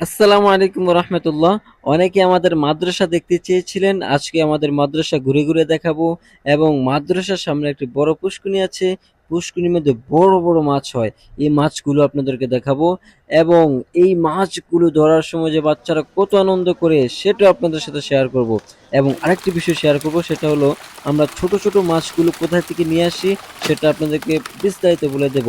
আসসালামু আলাইকুম রহমতুল্লাহ অনেকে আমাদের মাদ্রাসা দেখতে চেয়েছিলেন, আজকে আমাদের মাদ্রাসা ঘুরে ঘুরে দেখাবো এবং মাদ্রাসার সামনে একটি বড় পুষ্কুনি আছে পুষ্কুনির মধ্যে বড় বড় মাছ হয়। এই মাছগুলো আপনাদেরকে দেখাবো। এবং এই মাছগুলো ধরার সময় যে বাচ্চারা কত আনন্দ করে, সেটা আপনাদের সাথে শেয়ার করব। এবং আরেকটি বিষয় শেয়ার করব, সেটা হলো আমরা ছোট ছোট মাছগুলো কোথায় থেকে নিয়ে আসি, সেটা আপনাদেরকে বিস্তারিত বলে দেব।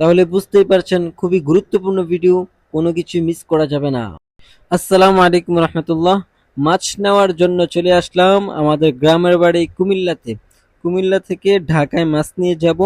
তাহলে বুঝতেই পারছেন, খুবই গুরুত্বপূর্ণ ভিডিও কোনো কিছু মিস করা যাবে না। আসসালামু আলাইকুম রহমতুল্লাহ। মাছ নেওয়ার জন্য চলে আসলাম আমাদের গ্রামের বাড়ি কুমিল্লাতে। কুমিল্লা থেকে ঢাকায় মাছ নিয়ে যাব।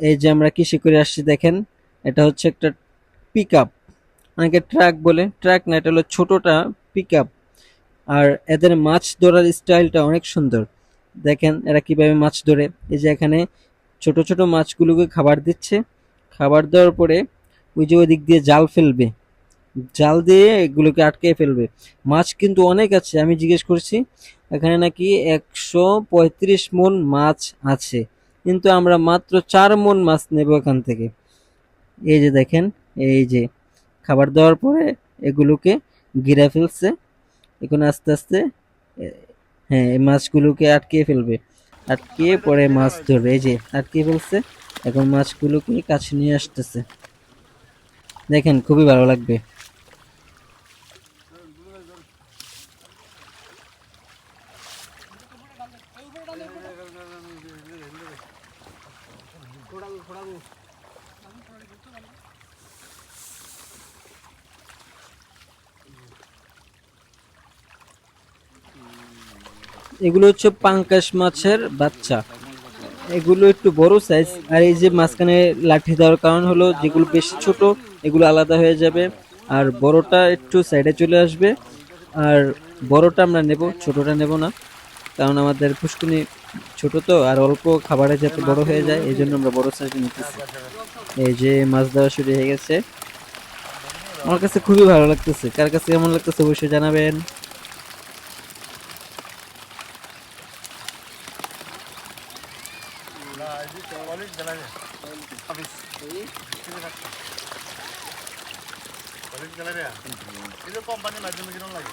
এই যে আমরা কিসে করে আসছি, দেখেন, এটা হচ্ছে একটা পিক আপ অনেকে ট্রাক বলে ট্রাক না, এটা হলো ছোটোটা পিক আপ আর এদের মাছ ধরার স্টাইলটা অনেক সুন্দর। দেখেন, এরা কীভাবে মাছ ধরে। এই যে এখানে ছোট ছোট মাছগুলোকে খাবার দিচ্ছে। খাবার দেওয়ার পরে ওই যে ওই দিক দিয়ে জাল ফেলবে। জাল দিয়ে এগুলোকে আটকে ফেলবে। মাছ কিন্তু অনেক আছে, আমি জিজ্ঞেস করছি, এখানে নাকি একশো পঁয়ত্রিশ মন মাছ আছে। কিন্তু আমরা মাত্র চার মন মাছ নেব এখান থেকে। এই যে দেখেন, এই যে খাবার দেওয়ার পরে এগুলোকে গিরা ফেলছে। এখন আস্তে আস্তে হ্যাঁ এই মাছগুলোকে আটকে ফেলবে। আটকে পরে মাছ ধরবে। এই যে আটকে ফেলছে, এখন মাছগুলোকে কাছে নিয়ে আসতেছে। দেখেন, খুবই ভালো লাগবে। এগুলো হচ্ছে পাঙ্কাশ মাছের বাচ্চা। এগুলো একটু বড় সাইজ আর এই যে মাঝখানে লাঠি দেওয়ার কারণ হলো যেগুলো বেশি ছোট, এগুলো আলাদা হয়ে যাবে। আর বড়টা একটু সাইডে চলে আসবে। আর বড়টা আমরা নেব, ছোটটা নেব না। কারণ আমাদের পুষ্কুনি ছোট তো, আর অল্প খাবারে যাতে বড় হয়ে যায়, এই জন্য আমরা বড় সাইজ নিতেছি। এই যে মাছ দেওয়া শুরু হয়ে গেছে। আমার কাছে খুবই ভালো লাগতেছে। কার কাছে কেমন লাগতেছে অবশ্যই জানাবেন। কোম্পানির লাগে?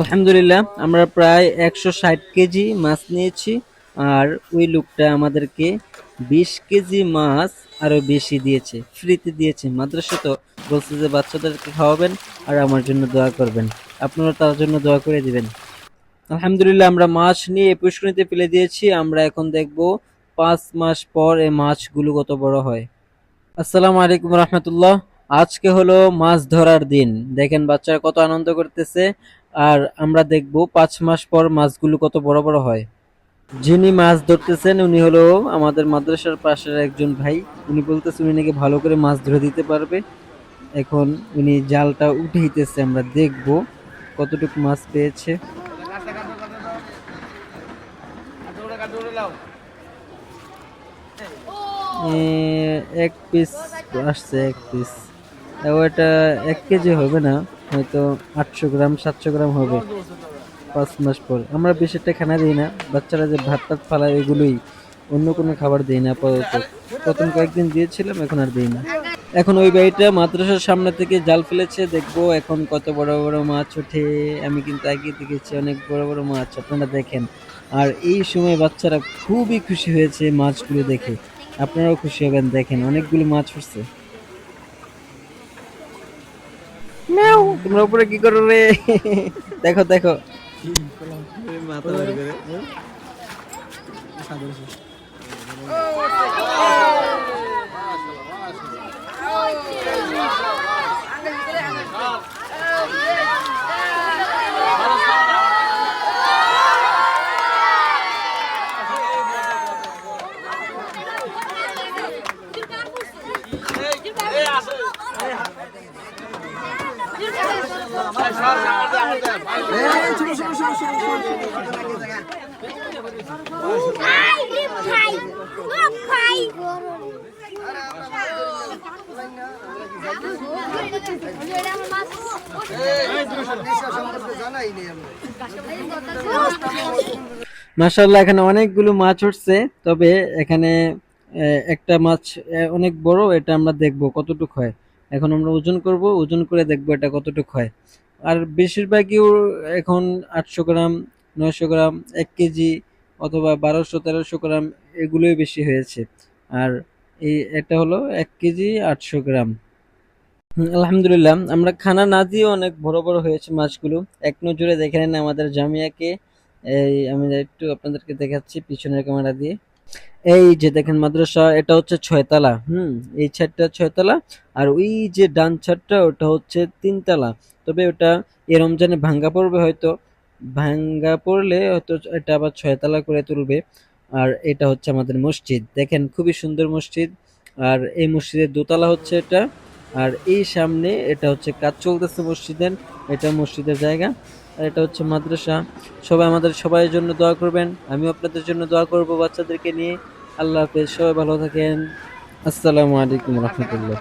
আলহামদুলিল্লাহ, আমরা প্রায় একশো ষাট কেজি মাছ নিয়েছি আর ওই লোকটা আমাদেরকে বিশ কেজি মাছ আরও বেশি দিয়েছে, ফ্রিতে দিয়েছে। মাদ্রাসা তো বলছে যে বাচ্চাদেরকে খাওয়াবেন আর আমার জন্য দোয়া করবেন। আপনারা তার জন্য দোয়া করে দিবেন। আলহামদুলিল্লাহ, আমরা মাছ নিয়ে পুষ্করিতে ফেলে দিয়েছি। আমরা এখন দেখব পাঁচ মাস পর এই মাছগুলো কত বড় হয়। আসসালামু আলাইকুম রহমতুল্লাহ। আজকে হলো মাছ ধরার দিন। দেখেন বাচ্চারা কত আনন্দ করতেছে। আর আমরা দেখব পাঁচ মাস পর মাছগুলো কত বড় বড় হয়। যিনি মাছ ধরতেছেন, উনি হলো আমাদের মাদ্রাসার পাশের একজন ভাই। উনি বলতেছে উনি নাকি ভালো করে মাছ ধরে দিতে পারবে। এখন উনি জালটা উঠাইতেছে, আমরা দেখব কতটুকু মাছ পেয়েছে এ, এক পিস আসছে, এক পিস ওটা এক কেজি হবে না, হয়তো আটশো গ্রাম, সাতশো গ্রাম হবে পাঁচ মাস পর। আমরা বেশি একটা খানা দিই না, বাচ্চারা যে ভাত টাত ফালায় এগুলোই। অন্য কোনো খাবার দিই না আপাতত। প্রথম কয়েকদিন দিয়েছিলাম, এখন আর দিই না। এখন ওই বাড়িটা মাদ্রাসার সামনে থেকে জাল ফেলেছে দেখব এখন কত বড় বড় মাছ ওঠে। আমি কিন্তু আগে দেখেছি অনেক বড় বড় মাছ আপনারা দেখেন। আর এই সময় বাচ্চারা খুবই খুশি হয়েছে মাছগুলো দেখে। আপনারাও খুশি হবেন দেখেন অনেকগুলো মাছ উঠছে। তোমরা উপরে কি করো রে? দেখো দেখো। মাথা বের করে খাই এখানে অনেকগুলো মাছ উঠছে, তবে এখানে একটা মাছ অনেক বড়, এটা আমরা দেখব কতটুক হয়। এখন আমরা ওজন করব, ওজন করে দেখব এটা কতটুক হয়। আর বেশিরভাগই এখন আটশো গ্রাম, নয়শো গ্রাম, এক কেজি অথবা বারোশো, তেরোশো গ্রাম এগুলোই বেশি হয়েছে। আর এই, এটা হলো এক কেজি আটশো গ্রাম। আলহামদুলিল্লাহ, আমরা খানা না দিয়ে অনেক বড় বড় হয়েছে মাছগুলো। এক নজরে দেখে নেন আমাদের জামিয়াকে। এই, আমি একটু আপনাদেরকে দেখাচ্ছি পিছনের ক্যামেরা দিয়ে। এই যে দেখেন মাদ্রাসা, এটা হচ্ছে ছয়তলা, হুম, এই ছাদটা ছয়তলা আর ওই যে ডান ছাদটা, ওটা হচ্ছে তিনতলা। তবে ওটা এ রমজানে ভাঙ্গা পড়বে হয়তো। ভাঙ্গা পড়লে হয়তো এটা আবার ছয়তলা করে তুলবে। আর এটা হচ্ছে আমাদের মসজিদ। দেখেন খুবই সুন্দর মসজিদ। আর এই মসজিদের দোতলা হচ্ছে এটা। আর এই সামনে এটা হচ্ছে কাজ চলতেছে মসজিদের, এটা মসজিদের জায়গা, আর এটা হচ্ছে মাদ্রাসা। সবাই আমাদের সবাই জন্য দোয়া করবেন আমি আপনাদের জন্য দোয়া করব বাচ্চাদেরকে নিয়ে। আল্লাহ হাফেজ, সবাই ভালো থাকেন। আসসালামু আলাইকুম রহমতুল্লাহ।